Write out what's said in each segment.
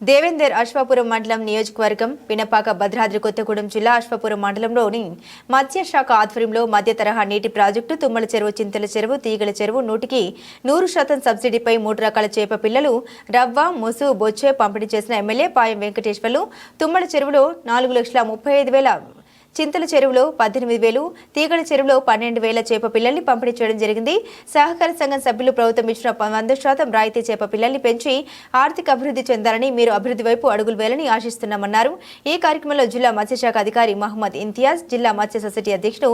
దేవేందర్ అశ్వాపురం మండలం నియోజకవర్గం పినపాక భద్రాద్రి కొత్తగూడెం జిల్లా అశ్వాపురం మండలంలోని మత్స్యశాఖ ఆధ్వర్యంలో మధ్య తరహా నీటి ప్రాజెక్టు తుమ్మల చెరువు చింతల చెరువు తీగల చెరువు నూటికి నూరు శాతం సబ్సిడీపై మూడు రకాల చేప పిల్లలు రవ్వ ముసు బొచ్చే పంపిణీ చేసిన ఎమ్మెల్యే పాయం వెంకటేశ్వర్లు. తుమ్మల చెరువులో నాలుగు లక్షల ముప్పై ఐదు వేల చింతల చెరువులో పద్దెనిమిది వేలు తీగల చెరువులో పన్నెండు వేల చేప పిల్లల్ని పంపిణీ చేయడం జరిగింది. సహకార సంఘం సభ్యులు ప్రభుత్వం ఇచ్చిన వంద శాతం రాయితీ చేప పిల్లల్ని పెంచి ఆర్థిక అభివృద్ధి చెందాలని మీరు అభివృద్ధి వైపు అడుగులు వేయాలని ఆశిస్తున్నామన్నారు. ఈ కార్యక్రమంలో జిల్లా మత్స్యశాఖ అధికారి మహమ్మద్ ఇంతియాజ్ జిల్లా మత్స్య సొసైటీ అధ్యక్షుడు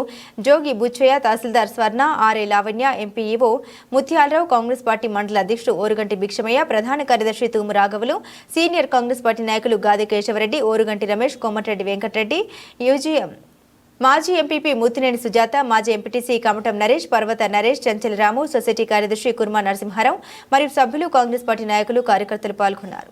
Jogi Buchaiah tahsildar Swarna RA Lavanya MPEO Mutyala Rao Congress party మండల అధ్యక్షుడు ఓరుగంటి భిక్షమయ్య ప్రధాన కార్యదర్శి తూము రాఘవులు సీనియర్ కాంగ్రెస్ పార్టీ నాయకులు గాది కేశవరెడ్డి ఓరుగంటి రమేష్ కోమటిరెడ్డి వెంకటరెడ్డి యూజీఎం మాజీ ఎంపీపీ ముత్తినేని సుజాత మాజీ ఎంపీటీసీ కమటం నరేష్ పర్వత నరేష్ చంచల రాము సొసైటీ కార్యదర్శి కుర్మా నరసింహారావు మరియు సభ్యులు కాంగ్రెస్ పార్టీ నాయకులు కార్యకర్తలు పాల్గొన్నారు.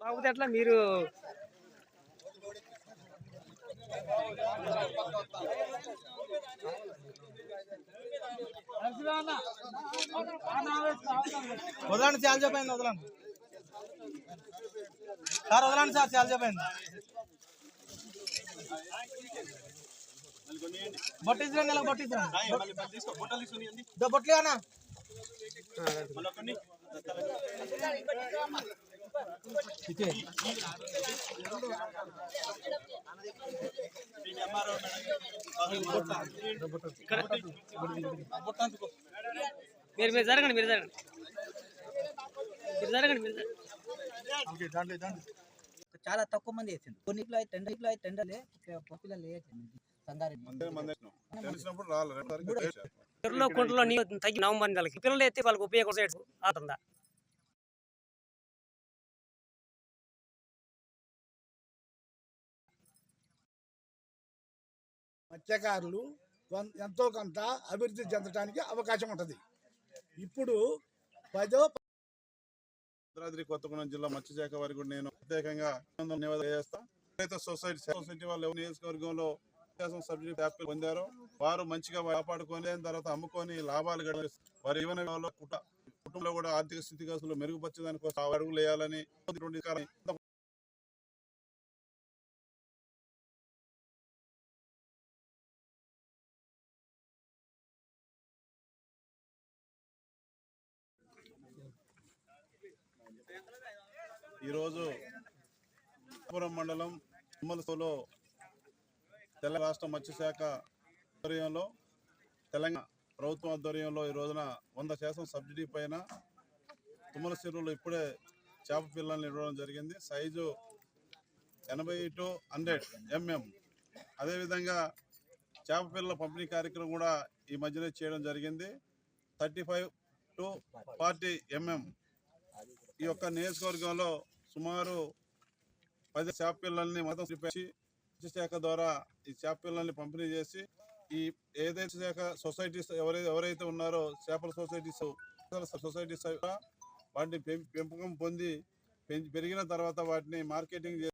కాకపోతే అట్లా మీరు వదలండి చాలా చెప్పండి వదలండి. సార్ వదలండి సార్ చాలా చెప్పండి. ఇలా బొట్టించండి దో బొట్లు అన్న మీరు మీరు జరగండి మీరు జరగండి. మీరు జరగండి మీరు జరగండి. చాలా తక్కువ మంది వేసింది కొన్ని టెండర్ టెండర్ టెండర్లే వేసింది సంగారెడ్డి తెలిసినప్పుడు రాలేదు చెరువులో కుంటలో నీరు తగ్గి నవంబర్ నెలకి పిల్లలు ఎత్తి వాళ్ళకి ఉపయోగం అవుతుందా మత్స్యకారులు ఎంతో కొంత అభివృద్ధి చెందడానికి అవకాశం ఉంటుంది. ఇప్పుడు పదో భద్రాద్రి కొత్తగూడెం జిల్లా మత్స్యశాఖ వారికి కూడా నేను ప్రత్యేకంగా నివేదన చేస్తా సొసైటీ సొసైటీ వాళ్ళు నియోజకవర్గంలో వ్యత్యాసం సబ్సిడీ వ్యాప్తి పొందారు. వారు మంచిగా కాపాడుకొని తర్వాత అమ్ముకొని లాభాలు గడి వారి జీవన కుట- కుటుంబంలో కూడా ఆర్థిక స్థితిగతులు మెరుగుపరచడానికి కోసం అడుగులు వేయాలని ఈరోజు పురం మండలం తుమ్మలసోలో తెలంగాణ రాష్ట్ర మత్స్యశాఖ ఆధ్వర్యంలో తెలంగాణ ప్రభుత్వం ఆధ్వర్యంలో ఈ రోజున వంద శాతం సబ్సిడీ పైన తుమ్మల చెరువులో ఇప్పుడే చేప పిల్లల్ని ఇవ్వడం జరిగింది. సైజు ఎనభై టు హండ్రెడ్ ఎంఎం. అదేవిధంగా చేప పిల్లల పంపిణీ కార్యక్రమం కూడా ఈ మధ్యనే చేయడం జరిగింది. Thirty five to forty MM. ఈ యొక్క నియోజకవర్గంలో సుమారు పది చేప పిల్లల్ని మొత్తం శాఖ ద్వారా ఈ చేప పిల్లల్ని పంపిణీ చేసి ఈ ఏదైతే శాఖ సొసైటీస్ ఎవరైతే ఎవరైతే ఉన్నారో చేపల సొసైటీస్ సొసైటీస్ వాటిని పెం- పెంపకం పొంది పెంచి పెరిగిన తర్వాత వాటిని మార్కెటింగ్